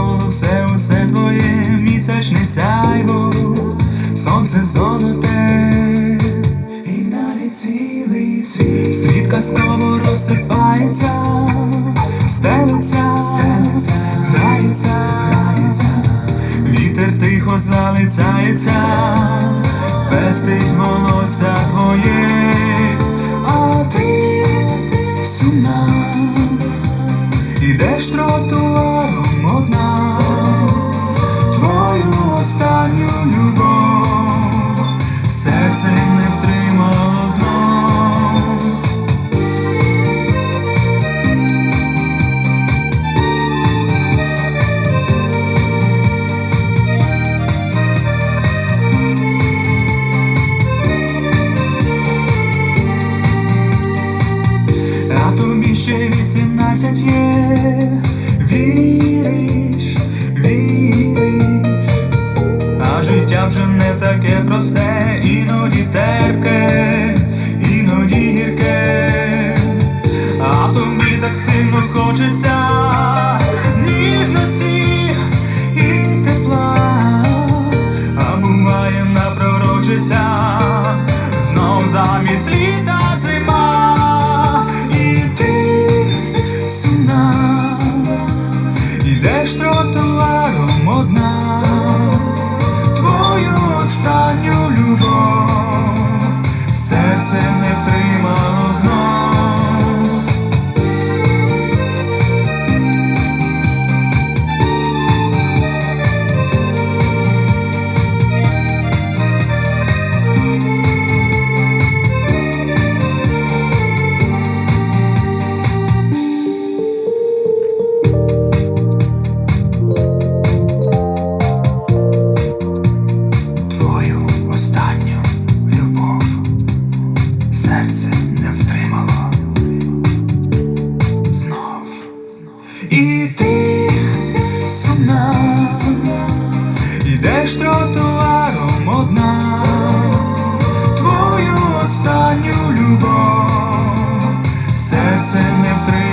і все, усе твоє місячне сяйво, сонце золоте, і навіть цілий світ, світ казково розсипається, стелиться, стелиться, грається, грається, вітер тихо залицяється, пестить волосся вісімнадцять є, віриш, віриш, а життя вже не таке просте, іноді терпке, іноді гірке, а тобі так сильно хочеться ніжності знов замість літа зима, І ти сама ідеш тротуаром одна, твою останню любов, серце не втримало